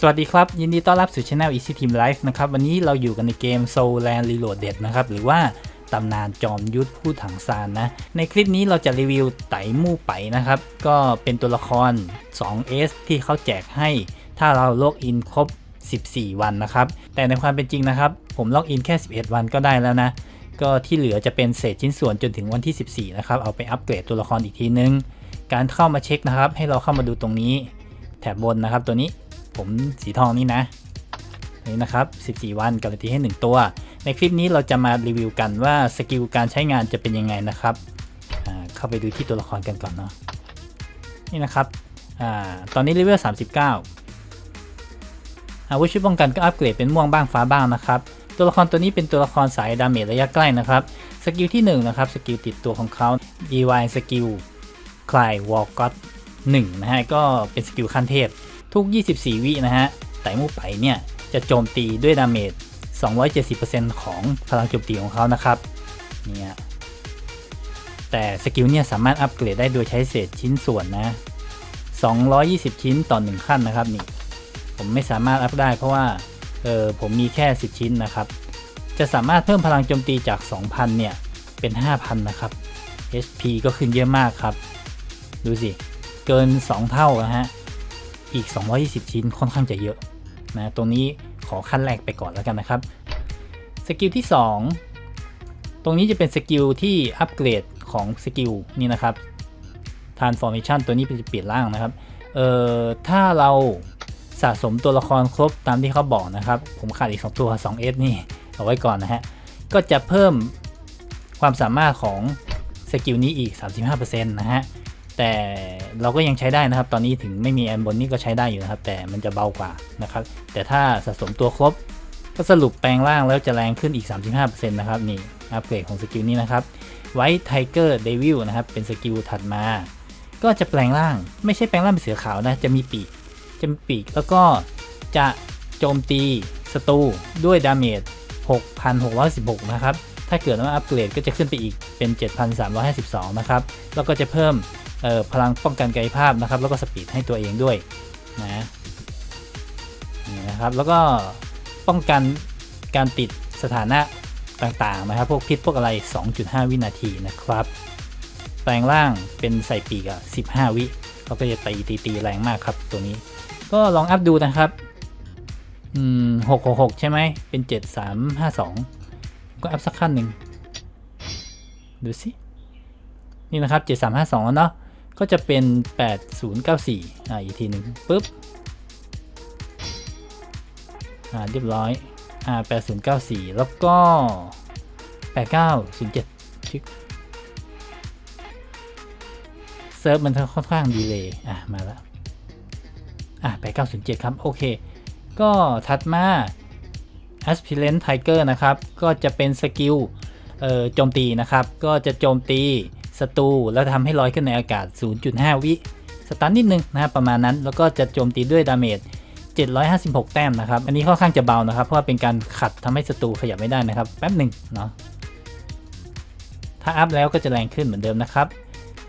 สวัสดีครับ ยินดีต้อนรับสู่ช anel Easy Team Life นะครับ วันนี้เราอยู่กันในเกม Soul Land Reloaded นะครับ หรือว่าตำนานจอมยุทธผู้ถังซานนะ ในคลิปนี้เราจะรีวิวไตมู่ไปนะครับ ก็เป็นตัวละคร 2S ที่เขาแจกให้ ถ้าเราล็อกอินครบ 14 วันนะครับ แต่ในความเป็นจริงนะครับ ผมล็อกอินแค่ 11 วันก็ได้แล้วนะ ก็ที่เหลือจะเป็นเศษชิ้นส่วนจนถึงวันที่ 14 นะครับ เอาไปอัปเกรดตัวละครอีกทีนึง การเข้ามาเช็คนะครับ ให้เราเข้ามาดูตรงนี้ แถบบนนะครับตัวนี้ ผมสีทองนี่นะนี่นะครับ 14 วันการันตีให้ 1 ตัว ในคลิปนี้เราจะมารีวิวกันว่าสกิลการใช้งานจะเป็นยังไงนะครับ เข้าไปดูที่ตัวละครกันก่อนเนาะ นี่นะครับอตอนนี้เลเวล 39 อาวุธชุดป้องกันก็อัปเกรดเป็นม่วงบ้างฟ้าบ้างนะครับ ตัวละครตัวนี้เป็นตัวละครสายดาเมจระยะใกล้นะครับ สกิลที่ 1 นะครับ สกิลติดตัวของเขา Divine Skill คลายวอลก็ต1นะฮะ ก็เป็นสกิลขั้นเทพ ทุก 24 วินะฮะ ไตมูไปเนี่ยจะโจมตีด้วยดาเมจ 270%ของพลังโจมตีของเขานะครับ เนี่ย แต่สกิลเนี่ยสามารถอัปเกรดได้โดยใช้เศษชิ้นส่วนนะ 220 ชิ้นต่อ 1 ขั้นนะครับนี่ ผมไม่สามารถอัพได้เพราะว่า เออผมมีแค่ 10 ชิ้นนะครับ จะสามารถเพิ่มพลังโจมตีจาก 2,000 เนี่ย เป็น 5,000 นะครับ HP ก็ขึ้นเยอะมากครับ ดูสิ เกิน 2 เท่านะฮะ อีก 220 ชิ้นค่อนข้างจะเยอะนะตรงนี้ขอขั้นแรกไปก่อนแล้วกันนะครับสกิลที่ 2 ตรงนี้จะเป็นสกิลที่อัปเกรดของสกิลนี่นะครับ Transformation ตัวนี้เป็นเปลี่ยนร่างนะครับเอ่อถ้าเราสะสมตัวละครครบตามที่เขาบอกนะครับ ผมขาดอีก 2 ตัว 2S นี่เอาไว้ก่อนนะฮะ ก็จะเพิ่มความสามารถของสกิลนี้อีก 35%นะฮะ แต่เราก็ยังใช้ได้นะครับ ตอนนี้ถึงไม่มีแอมบนนี่ก็ใช้ได้อยู่นะครับ แต่มันจะเบากว่านะครับ แต่ถ้าสะสมตัวครบ ก็สรุปแปลงร่างแล้วจะแรงขึ้นอีก 35%นะครับนี่อัปเกรดของสกิลนี้นะครับไว้ไทเกอร์เดวิลนะครับเป็นสกิลถัดมา ก็จะแปลงร่างไม่ใช่แปลงร่างเป็นเสือขาวนะ จะมีปีกจะมีปีกแล้วก็จะโจมตีศัตรูด้วยดาเมจ6,616 นะครับ ถ้าเกิดว่าอัปเกรดก็จะขึ้นไปอีกเป็น 7,352 นะครับ แล้วก็จะเพิ่ม พลังป้องกันกายภาพนะครับ แล้วก็สปีดให้ตัวเองด้วยนะนี่นะครับแล้วก็ป้องกันการติดสถานะต่างๆนะครับ พวกพิษพวกอะไร 2.5 วินาทีนะครับ แปลงร่างเป็นใส่ปีกอะ15 วิเราก็จะตีตีตีแรงมากครับตัวนี้ ก็ลองอัพดูนะครับอืม666ใช่ไหมเป็น 7352 ก็อัพสักขั้นหนึ่งดูสินี่นะครับ 7352 แล้วเนาะ ก็จะเป็น 8094 อ่า อีกทีหนึ่งปุ๊บ อ่า เรียบร้อย อ่า 8094 แล้วก็ 8907 ชิคเซิร์ฟมันค่อนข้างดีเลยอะ มาแล้ว อะ 8907 ครับ โอเค ก็ถัดมา Aspirant Tiger นะครับ ก็จะเป็นสกิล เอ่อ โจมตีนะครับ ก็จะโจมตี ศัตรูแล้วทำให้ลอยขึ้นในอากาศ 0.5 วิ สตันนิดนึงนะครับประมาณนั้น แล้วก็จะโจมตีด้วยดาเมจ 756 แต้มนะครับ อันนี้ค่อนข้างจะเบานะครับ เพราะว่าเป็นการขัดทำให้ศัตรูขยับไม่ได้นะครับ แป๊บหนึ่งเนาะ ถ้าอัพแล้วก็จะแรงขึ้นเหมือนเดิมนะครับ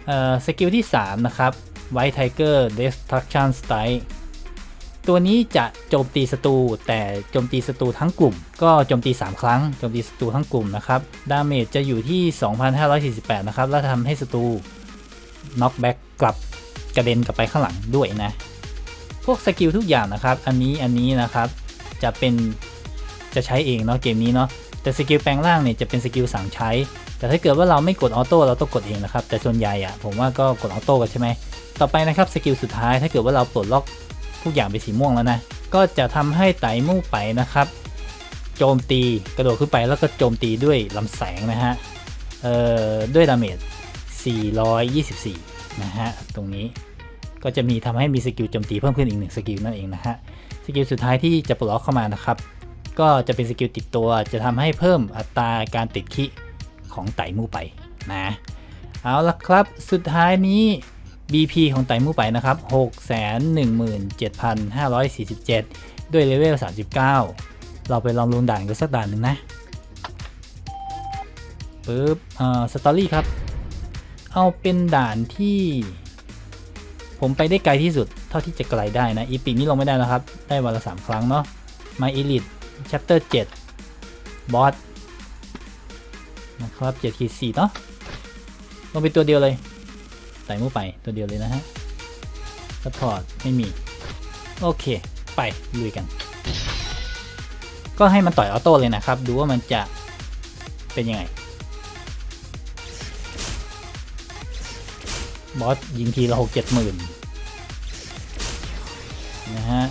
เอ่อ สกิลที่ 3 นะครับ White Tiger Destruction Strike ตัวนี้จะโจมตีศัตรูแต่โจมตีศัตรูทั้งกลุ่ม ก็โจมตี 3 ครั้งโจมตีศัตรูทั้งกลุ่มนะครับดาเมจจะอยู่ที่ 2,548 นะครับ แล้วทำให้ศัตรูน็อกแบ็กกลับกระเด็นกลับไปข้างหลังด้วยนะ พวกสกิลทุกอย่างนะครับ อันนี้อันนี้นะครับจะเป็นจะใช้เองเนาะเกมนี้เนาะแต่สกิลแปลงร่างเนี่ยจะเป็นสกิลสั่งใช้ แต่ถ้าเกิดว่าเราไม่กดออโต้เราต้องกดเองนะครับแต่ส่วนใหญ่อะผมว่าก็กดออโต้กันใช่ไหมต่อไปนะครับสกิลสุดท้ายถ้าเกิดว่าเราปลดล็อก ทุกอย่างเป็นสีม่วงแล้วนะ ก็จะทำให้ไตมู่ไปนะครับ โจมตีกระโดดขึ้นไปแล้วก็โจมตีด้วยลำแสงนะฮะ เอ่อ ด้วยดาเมจ 424 นะฮะ ตรงนี้ก็จะมีทำให้มีสกิลโจมตีเพิ่มขึ้นอีกหนึ่งสกิลนั่นเองนะฮะ สกิลสุดท้ายที่จะปลดล็อกเข้ามานะครับ ก็จะเป็นสกิลติดตัวจะทำให้เพิ่มอัตราการติดคิของไตมู่ไปนะ เอาละครับ สุดท้ายนี้ BP ของไต่มู่ไปนะครับ617,547 ด้วยเลเวล 39 เราไปลองลงด่านกันสักด่านหนึ่งนะปึ๊บเอ่อสตอรี่ครับ เอาเป็นด่านที่ ผมไปได้ไกลที่สุดเท่าที่จะไกลได้นะ อีปิกนี่ลงไม่ได้นะครับ ได้วันละ 3 ครั้งเนาะ My Elite Chapter 7บอสนะครับ7ขีด4เนาะลงไปตัวเดียวเลย ใส่หมูไปตัวเดียวเลยนะฮะสปอร์ตไม่มี โอเค ไปลุยกัน ก็ให้มันต่อยออโต้เลยนะครับ ดูว่ามันจะเป็นยังไง บอสยิงทีละหกเจ็ดหมื่นนะฮะ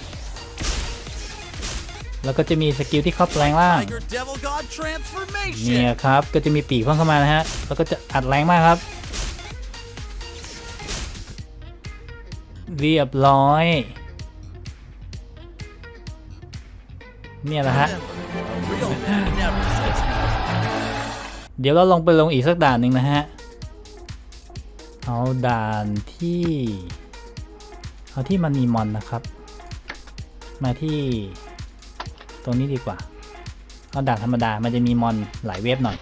แล้วก็จะมีสกิลที่เขาแปลงร่าง Tiger Devil God transformation. เนี่ยครับ ก็จะมีปีกเพิ่มเข้ามานะฮะ แล้วก็จะอัดแรงมากครับ เรียบร้อย เนี่ยแหละฮะ เดี๋ยวเราลงไปลงอีกสักด่านหนึ่งนะฮะ เอาด่านที่ เอาที่มันมีมอนนะครับ มาที่ตรงนี้ดีกว่า เอาด่านธรรมดา มันจะมีมอนหลายเวฟหน่อย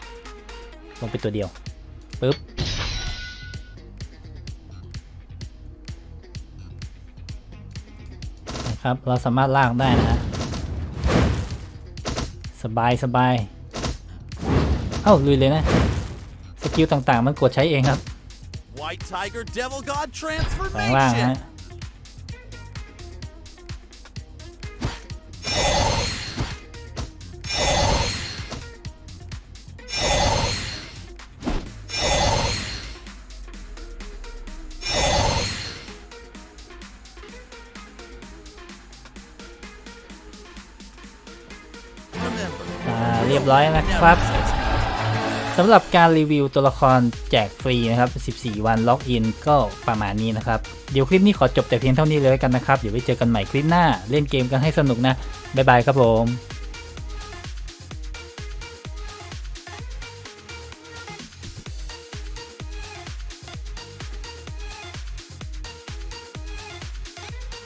ลงไปตัวเดียว ปึ๊บ นะครับ เราสามารถลากได้นะฮะสบายสบาย เอ้าลุยเลยนะ สกิลต่างๆ มันกดใช้เองครับ White Tiger Devil God แปลงร่าง transformation. ฮะ เรียบร้อยนะครับสำหรับการรีวิวตัวละครแจกฟรีนะครับ 14 วันล็อกอินก็ประมาณนี้นะครับ เดี๋ยวคลิปนี้ขอจบแต่เพียงเท่านี้เลยแล้วกันนะครับ เดี๋ยวไปเจอกันใหม่คลิปหน้า เล่นเกมกันให้สนุกนะ บ๊ายบายครับผม